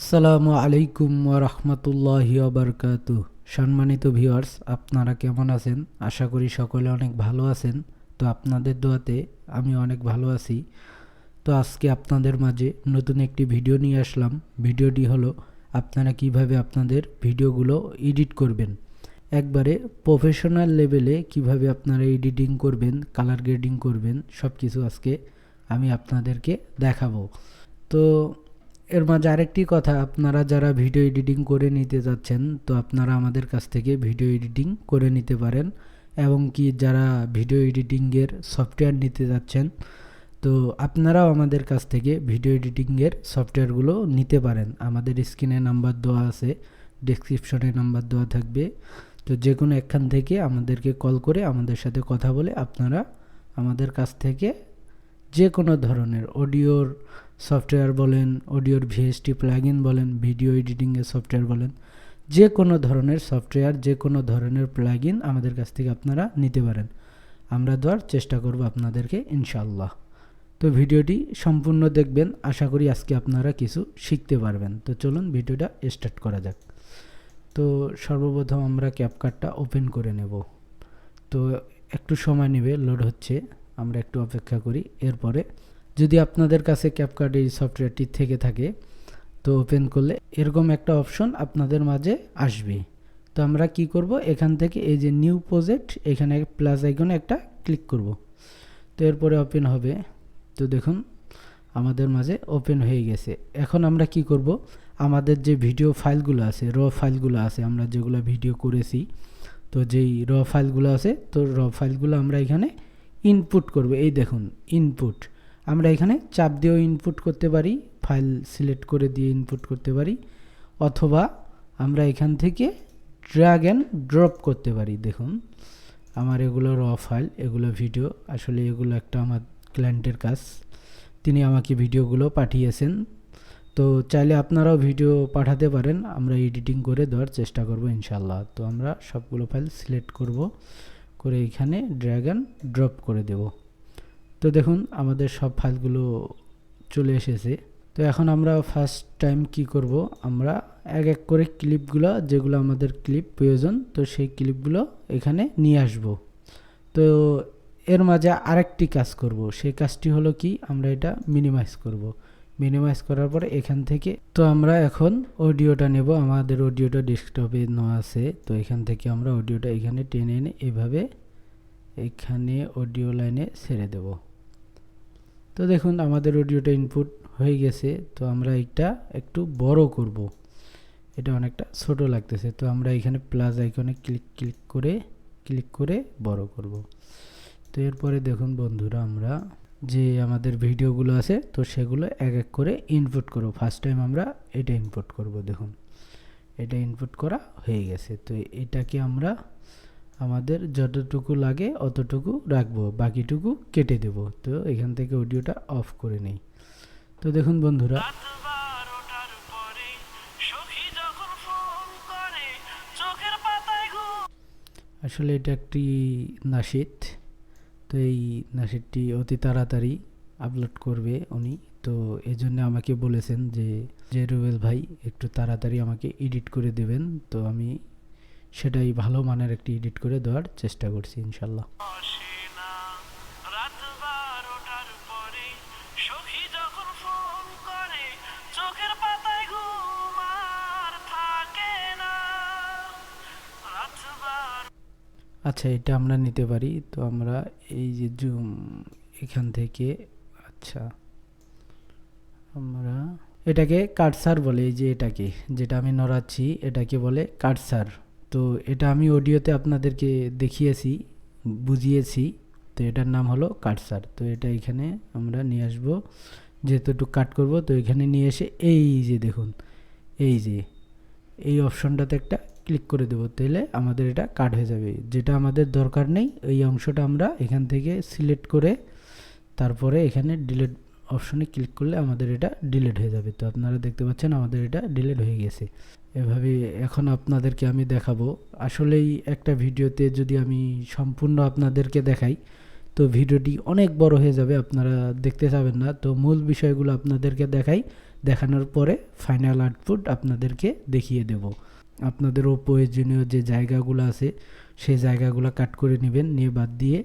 আসসালামু আলাইকুম ওরহমতুল্লাহি ওবরকাতু সম্মানিত ভিউয়ার্স, আপনারা কেমন আছেন? আশা করি সকলে অনেক ভালো আছেন। তো আপনাদের দোয়াতে আমি অনেক ভালো আছি। তো আজকে আপনাদের মাঝে নতুন একটি ভিডিও নিয়ে আসলাম। ভিডিওটি হলো, আপনারা কীভাবে আপনাদের ভিডিওগুলো এডিট করবেন? একবারে প্রফেশনাল লেভেলে কীভাবে আপনারা এডিটিং করবেন, কালার গ্রেডিং করবেন সব কিছু আজকে আমি আপনাদেরকে দেখাবো। তো এর মাঝে আরেকটি কথা, আপনারা যারা ভিডিও এডিটিং করে নিতে যাচ্ছেন, তো আপনারা আমাদের কাছ থেকে ভিডিও এডিটিং করে নিতে পারেন। এবং কি যারা ভিডিও এডিটিংয়ের সফটওয়্যার নিতে যাচ্ছেন, তো আপনারাও আমাদের কাছ থেকে ভিডিও এডিটিংয়ের সফটওয়্যারগুলো নিতে পারেন। আমাদের স্ক্রিনে নাম্বার দেওয়া আছে ডেসক্রিপশনে নাম্বার দেওয়া থাকবে। তো যে কোনো একখান থেকে আমাদেরকে কল করে আমাদের সাথে কথা বলে আপনারা আমাদের কাছ থেকে যে কোনো ধরনের অডিওর সফটওয়্যার বলেন, অডিওর ভিএসটি প্লাগইন বলেন, ভিডিও এডিটিংয়ের সফটওয়্যার বলেন, যে কোনো ধরনের সফটওয়্যার, যে কোনো ধরনের প্লাগইন আমাদের কাছ থেকে আপনারা নিতে পারেন। আমরা দেওয়ার চেষ্টা করব আপনাদেরকে ইনশাল্লাহ তো ভিডিওটি সম্পূর্ণ দেখবেন, আশা করি আজকে আপনারা কিছু শিখতে পারবেন। তো চলুন ভিডিওটা স্টার্ট করা যাক। তো সর্বপ্রথম আমরা ক্যাপকার্টটা ওপেন করে নেব। তো একটু সময় নেবে, লোড হচ্ছে, আমরা একটু অপেক্ষা করি, এরপরে যদি আপনাদের কাছে ক্যাপকার্ট এই সফটওয়্যারটি থেকে থাকে, তো ওপেন করলে এরকম একটা অপশন আপনাদের মাঝে আসবে। তো আমরা কি করব? এখান থেকে এই যে নিউ প্রজেক্ট এখানে প্লাস আইকনে একটা ক্লিক করব। তো এরপরে ওপেন হবে। তো দেখুন, আমাদের মাঝে ওপেন হয়ে গেছে। এখন আমরা কি করব? আমাদের যে ভিডিও ফাইলগুলো আছে র ফাইলগুলো আছে, আমরা যেগুলো ভিডিও করেছি, তো যেই র ফাইলগুলো আছে, তো র ফাইলগুলো আমরা এখানে ইনপুট করব। এই দেখুন ইনপুট আমরা এখানে চাপ দিয়েও ইনপুট করতে পারি ফাইল সিলেক্ট করে দিয়ে ইনপুট করতে পারি, অথবা আমরা এখান থেকে ড্র্যাগ অ্যান্ড ড্রপ করতে পারি। দেখুন, আমার এগুলো র ফাইল এগুলো ভিডিও আসলে এগুলো একটা আমার ক্লায়েন্টের কাজ। তিনি আমাকে ভিডিওগুলো পাঠিয়েছেন। তো চাইলে আপনারাও ভিডিও পাঠাতে পারেন। আমরা এডিটিং করে দেওয়ার চেষ্টা করব ইনশাল্লাহ তো আমরা সবগুলো ফাইল সিলেক্ট করব, করে এখানে ড্র্যাগন ড্রপ করে দেব। তো দেখুন, আমাদের সব ফাইলগুলো চলে এসেছে। তো এখন আমরা ফার্স্ট টাইম কি করব? আমরা এক এক করে ক্লিপগুলো, যেগুলো আমাদের ক্লিপ প্রয়োজন, তো সেই ক্লিপগুলো এখানে নিয়ে আসব। তো এর মাঝে আরেকটি কাজ করব। সেই কাজটি হলো কি? আমরা এটা মিনিমাইজ করব। মিনিমাইজ করার পরে এখান থেকে, তো আমরা এখন অডিওটা নেব। আমাদের অডিওটা ডেস্কটপে নেওয়া আছে। তো এখান থেকে আমরা অডিওটা এখানে টেনে এনে এভাবে এখানে অডিও লাইনে ছেড়ে দেব। তো দেখুন, আমাদের অডিওটা ইনপুট হয়ে গেছে। তো আমরা এটা একটু বড় করব। এটা অনেকটা ছোট লাগতেছে। তো আমরা এখানে প্লাস আইকনে ক্লিক ক্লিক করে ক্লিক করে বড় করব। তো এরপরে দেখুন বন্ধুরা, আমরা যে আমাদের ভিডিওগুলো আছে, তো সেগুলো এক এক করে ইনপুট করব। ফার্স্ট টাইম আমরা এটা ইনপুট করব, দেখুন। এটা ইনপুট করা হয়ে গেছে। তো এটাকে আমরা আমাদের যতটুকু লাগে অতটুকু রাখব বাকিটুকু কেটে দেব। তো এখান থেকে অডিওটা অফ করে নেই। তো দেখুন বন্ধুরা। আসলে এটা একটি নাশিদ তো এই নাশিদটি অতি তাড়াতাড়ি আপলোড করবে উনি। তো এই জন্য আমাকে বলেছেন যে যে রুবেল ভাই একটু তাড়াতাড়ি আমাকে এডিট করে দেবেন। তো আমি সেটাই ভালো মানের একটি এডিট করে দেওয়ার চেষ্টা করছি ইনশাল্লাহ আচ্ছা এটা আমরা নিতে পারি তো আমরা এই যে জুম এখান থেকে আচ্ছা আমরা এটাকে কাটসার বলে এই যে এটাকে যেটা আমি নড়াচ্ছি এটাকে বলে কাটসার তো এটা আমি অডিওতে আপনাদেরকে দেখিয়েছি, বুঝিয়েছি। তো এটার নাম হলো কাটসার। তো এটা এখানে আমরা নিয়ে আসব। যেহেতু একটু কাট করব, তো এখানে নিয়ে এসে এই যে দেখুন, এই যে, এই অপশনটাতে একটা ক্লিক করে দেবো। তাহলে আমাদের এটা কাট হয়ে যাবে। যেটা আমাদের দরকার নেই, এই অংশটা আমরা এখান থেকে সিলেক্ট করে তারপরে এখানে ডিলিট অপশনে ক্লিক করলে আমাদের এটা ডিলিট হয়ে যাবে। তো আপনারা দেখতে পাচ্ছেন আমাদের এটা ডিলিট হয়ে গেছে। এভাবে এখন আপনাদেরকে আমি দেখাবো। আসলেই একটা ভিডিওতে যদি আমি সম্পূর্ণ আপনাদেরকে দেখাই, তো ভিডিওটি অনেক বড় হয়ে যাবে, আপনারা দেখতে চাবেন না। তো মূল বিষয়গুলো আপনাদেরকে দেখাই। দেখানোর পরে ফাইনাল আউটপুট আপনাদেরকে দেখিয়ে দেব। আপনাদেরও প্রয়োজনীয় যে জায়গাগুলো আছে সেই জায়গাগুলো কাট করে নেবেন। নিয়ে বাদ দিয়ে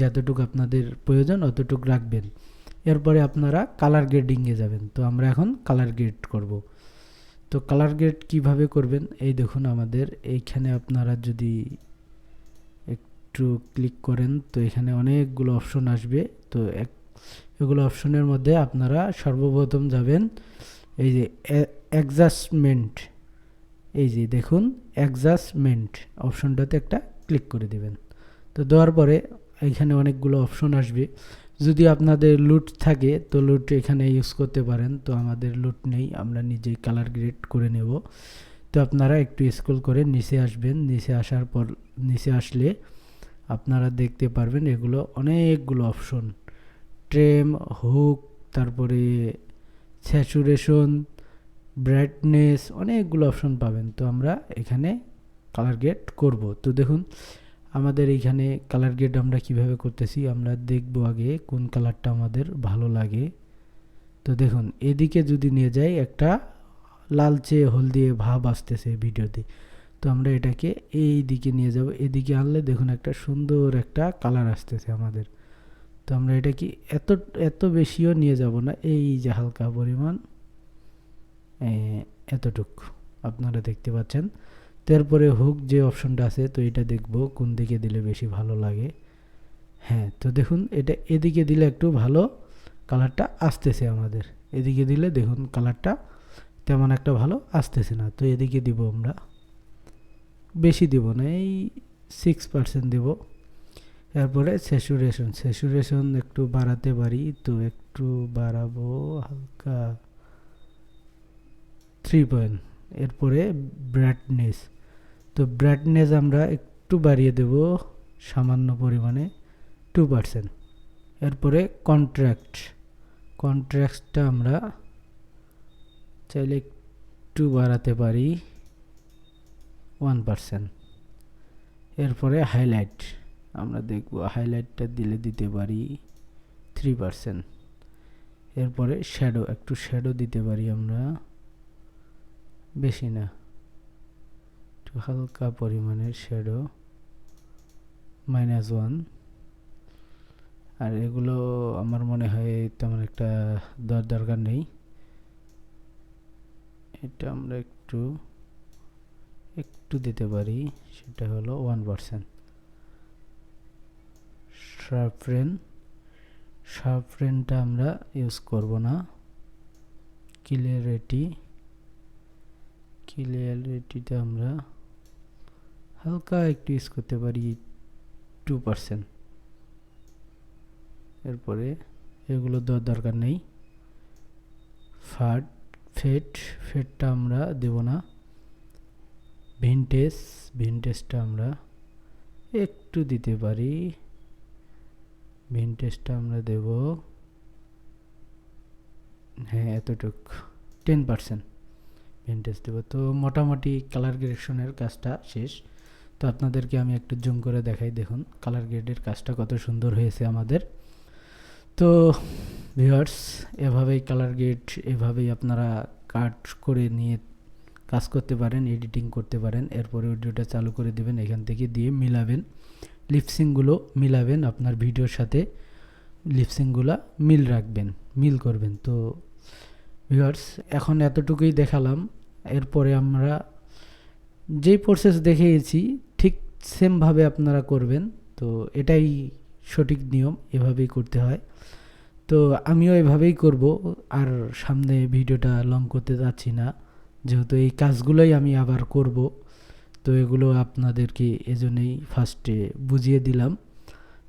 যতটুকু আপনাদের প্রয়োজন অতটুকু রাখবেন। এরপরে আপনারা কালার গ্রেডিংয়ে যাবেন। তো আমরা এখন কালার গ্রেড করব। তো কালার গ্রেড কীভাবে করবেন? এই দেখুন আমাদের, এইখানে আপনারা যদি একটু ক্লিক করেন, তো এখানে অনেকগুলো অপশন আসবে। তো এক, এগুলো অপশনের মধ্যে আপনারা সর্বপ্রথম যাবেন, এই যে অ্যাডজাস্টমেন্ট এই যে দেখুন অ্যাডজাস্টমেন্ট অপশনটাতে একটা ক্লিক করে দেবেন। তো দেওয়ার পরে এখানে অনেকগুলো অপশন আসবে। যদি আপনাদের লুট থাকে, তো লুট এখানে ইউজ করতে পারেন। তো আমাদের লুট নেই, আমরা নিজেই কালার গ্রেড করে নেব। তো আপনারা একটু স্কুল করে নিচে আসবেন। নিচে আসার পর, নিচে আসলে আপনারা দেখতে পারবেন এগুলো অনেকগুলো অপশন ট্রেম হুক তারপরে স্যাচুরেশন ব্রাইটনেস অনেকগুলো অপশন পাবেন। তো আমরা এখানে কালার গ্রেড করব। তো দেখুন আমাদের এইখানে কালার গ্রেড আমরা কীভাবে করতেছি, আমরা দেখব আগে কোন কালারটা আমাদের ভালো লাগে। তো দেখুন, এদিকে যদি নিয়ে যাই, একটা লালচে হলদিয়ে ভাব আসতেছে ভিডিওতে। তো আমরা এটাকে এই দিকে নিয়ে যাব, এদিকে আনলে দেখুন একটা সুন্দর একটা কালার আসতেছে আমাদের। তো আমরা এটা কি এত এত বেশিও নিয়ে যাব না, এই যে হালকা পরিমাণ এতটুক। আপনারা দেখতে পাচ্ছেন। তারপরে হুক যে অপশনটা আছে, তো এটা দেখব কোন দিকে দিলে বেশি ভালো লাগে। হ্যাঁ তো দেখুন, এটা এদিকে দিলে একটু ভালো কালারটা আসতেছে আমাদের। এদিকে দিলে দেখুন কালারটা তেমন একটা ভালো আসতেছে না। তো এদিকে দিব আমরা। বেশি দিব না, এই সিক্স পার্সেন্ট দেব। এরপরে স্যাচুরেশন স্যাচুরেশন একটু বাড়াতে পারি তো একটু বাড়াবো হালকা থ্রি পয়েন্ট এরপরে ব্রাইটনেস তো ব্রাইটনেস আমরা একটু বাড়িয়ে দেব সামান্য পরিমাণে টু পার্সেন্ট এরপরে কন্ট্রাক্ট কন্ট্রাক্টটা আমরা চাইলে একটু বাড়াতে পারি ওয়ান পার্সেন্ট এরপরে হাইলাইট আমরা দেখব হাইলাইটটা দিলে দিতে পারি থ্রি পার্সেন্ট এরপরে শ্যাডো একটু শ্যাডো দিতে পারি আমরা। বেশি না। একটু হালকা পরিমাণের শ্যাডো মাইনাস ওয়ান আর এগুলো আমার মনে হয় তেমন একটা দর দরকার নেই। এটা আমরা একটু একটু দিতে পারি, সেটা হলো ওয়ান পার্সেন্ট শার্পরেন শার্পরেনটা আমরা ইউজ করব না। ক্লিয়ারিটি ক্লিয়ারিটিটা আমরা হালকা একটু ইউজ করতে পারি টু পার্সেন্ট এরপরে এগুলো দেওয়ার দরকার নেই। ফাট ফেট ফেটটা আমরা দেব না। ভিনটেজ ভিনটেজটা আমরা একটু দিতে পারি। ভিনটেজটা আমরা দেব হ্যাঁ এতটুক টেন পার্সেন্ট ভিনটেজ দেবো। তো মোটামুটি কালার গ্রেডেশনের কাজটা শেষ। তো আপনাদেরকে আমি একটু জুম করে দেখাই, দেখুন কালার গ্রেডের কাজটা কত সুন্দর হয়েছে আমাদের। তো ভিউয়ার্স এভাবেই কালার গ্রেড এভাবেই আপনারা কাট করে নিয়ে কাজ করতে পারেন এডিটিং করতে পারেন। এরপরে ভিডিওটা চালু করে দেবেন, এখান থেকে দিয়ে মিলাবেন। লিপসিংগুলো মিলাবেন আপনার ভিডিওর সাথে। লিপসিংগুলো মিল রাখবেন, মিল করবেন। তো ভিউয়ার্স এখন এতটুকুই দেখালাম। এরপরে আমরা যেই প্রসেস দেখিয়েছি, ঠিক সেমভাবে আপনারা করবেন। তো এটাই সঠিক নিয়ম, এভাবেই করতে হয়। তো আমিও এভাবেই করব, আর সামনে ভিডিওটা লং করতে যাচ্ছি না। যেহেতু এই কাজগুলোই আমি আবার করব, তো এগুলো আপনাদেরকে এজন্যই ফার্স্টে বুঝিয়ে দিলাম।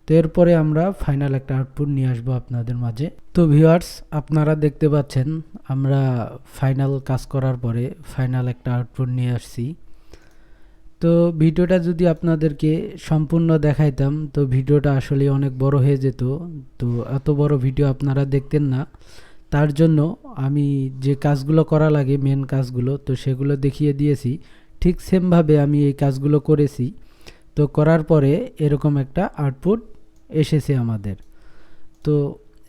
তো এরপরে আমরা ফাইনাল একটা আউটপুট নিয়ে আসব আপনাদের মাঝে। তো ভিউয়ার্স আপনারা দেখতে পাচ্ছেন, আমরা ফাইনাল কাজ করার পরে ফাইনাল একটা আউটপুট নিয়ে আসছি। তো ভিডিওটা যদি আপনাদেরকে সম্পূর্ণ দেখাইতাম, তো ভিডিওটা আসলে অনেক বড় হয়ে যেত। তো এত বড় ভিডিও আপনারা দেখতেন না। তার জন্য আমি যে কাজগুলো করা লাগে মেন কাজগুলো, তো সেগুলো দেখিয়ে দিয়েছি। ঠিক সেমভাবে আমি এই কাজগুলো করেছি। তো করার পরে এরকম একটা আউটপুট এসেছে আমাদের। তো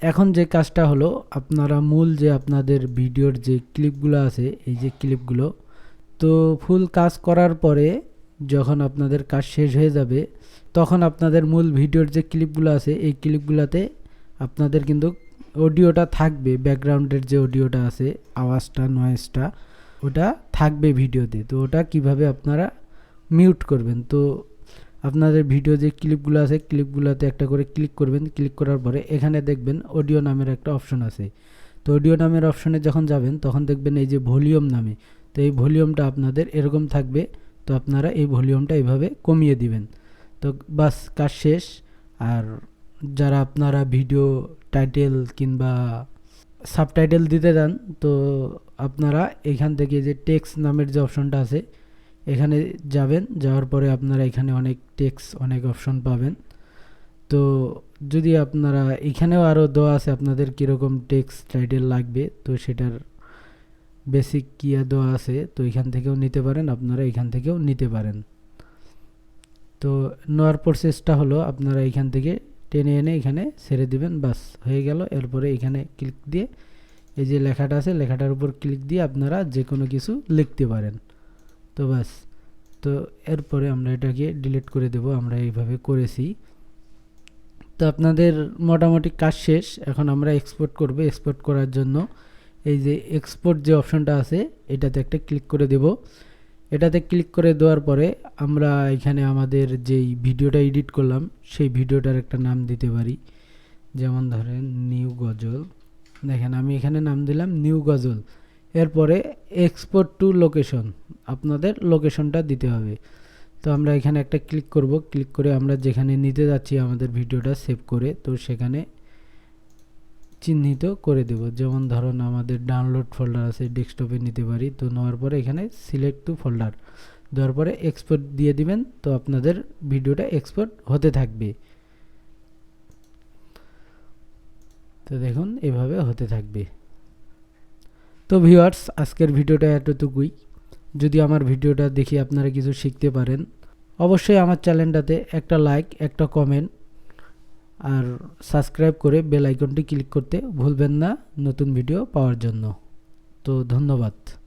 এখন যে কাজটা হলো, আপনারা মূল যে আপনাদের ভিডিওর যে ক্লিপগুলো আছে, এই যে ক্লিপগুলো, তো ফুল কাজ করার পরে যখন আপনাদের কাজ শেষ হয়ে যাবে, তখন আপনাদের মূল ভিডিওর যে ক্লিপগুলো আছে, এই ক্লিপগুলোতে আপনাদের কিন্তু অডিওটা থাকবে, ব্যাকগ্রাউন্ডের যে অডিওটা আছে, আওয়াজটা নয়েজটা ওটা থাকবে ভিডিওতে। তো ওটা কীভাবে আপনারা মিউট করবেন? তো আপনাদের ভিডিও যে ক্লিপগুলো আছে, ক্লিপগুলোতে একটা করে ক্লিক করবেন। ক্লিক করার পরে এখানে দেখবেন অডিও নামের একটা অপশন আছে। তো অডিও নামের অপশনে যখন যাবেন, তখন দেখবেন এই যে ভলিউম নামে। তো এই ভলিউমটা আপনাদের এরকম থাকবে। তো আপনারা এই ভলিউমটা এইভাবে কমিয়ে দিবেন। তো বাস, কাজ শেষ। আর যারা আপনারা ভিডিও টাইটেল কিংবা সাবটাইটেল দিতে যান তো আপনারা এখান থেকে যে টেক্স নামের যে অপশনটা আছে এখানে যাবেন, যাওয়ার পরে আপনারা এখানে অনেক টেক্স, অনেক অপশন পাবেন। তো যদি আপনারা এখানেও আরও দেওয়া আছে আপনাদের কীরকম টেক্স টাইটেল লাগবে, তো সেটার বেসিক কিয়া দেওয়া আছে, তো এখান থেকেও নিতে পারেন, আপনারা এখান থেকেও নিতে পারেন। তো নেওয়ার প্রসেসটা হলো, আপনারা এখান থেকে টেনে এনে এখানে ছেড়ে দিবেন, বাস, হয়ে গেল। এরপরে এখানে ক্লিক দিয়ে, এই যে লেখাটা আছে, লেখাটার উপর ক্লিক দিয়ে আপনারা যে কোনো কিছু লিখতে পারেন। তো বাস তো এরপরে আমরা এটাকে ডিলিট করে দেব, আমরা এইভাবে করেছি। তো আপনাদের মোটামুটি কাজ শেষ। এখন আমরা এক্সপোর্ট করব। এক্সপোর্ট করার জন্য এই যে এক্সপোর্ট যে অপশনটা আছে, এটাতে একটা ক্লিক করে দেব। এটাতে ক্লিক করে দেওয়ার পরে আমরা এখানে আমাদের যেই ভিডিওটা এডিট করলাম, সেই ভিডিওটার একটা নাম দিতে পারি। যেমন ধরেন, নিউ গজল। দেখেন, আমি এখানে নাম দিলাম নিউ গজল। এরপরে এক্সপোর্ট টু লোকেশন আপনাদের লোকেশনটা দিতে হবে। তো আমরা এখানে একটা ক্লিক করব ক্লিক করে আমরা যেখানে নিতে যাচ্ছি আমাদের ভিডিওটা সেভ করে, তো সেখানে চিহ্নিত করে দেব। যেমন ধরুন আমাদের ডাউনলোড ফোল্ডার আছে ডেস্কটপে নিতে পারি, তো নেওয়ার পরে এখানে সিলেক্ট টু ফোল্ডার দেওয়ার পরে এক্সপোর্ট দিয়ে দিবেন, তো আপনাদের ভিডিওটা এক্সপোর্ট হতে থাকবে। তো দেখুন, এভাবে হতে থাকবে। তো ভিউয়ার্স, আজকের ভিডিওটা এতটুকুই। যদি আমার ভিডিওটা দেখে আপনারা কিছু শিখতে পারেন, অবশ্যই আমার চ্যানেলটাতে একটা লাইক, একটা কমেন্ট আর সাবস্ক্রাইব করে বেল আইকনটি ক্লিক করতে ভুলবেন না নতুন ভিডিও পাওয়ার জন্য। তো ধন্যবাদ।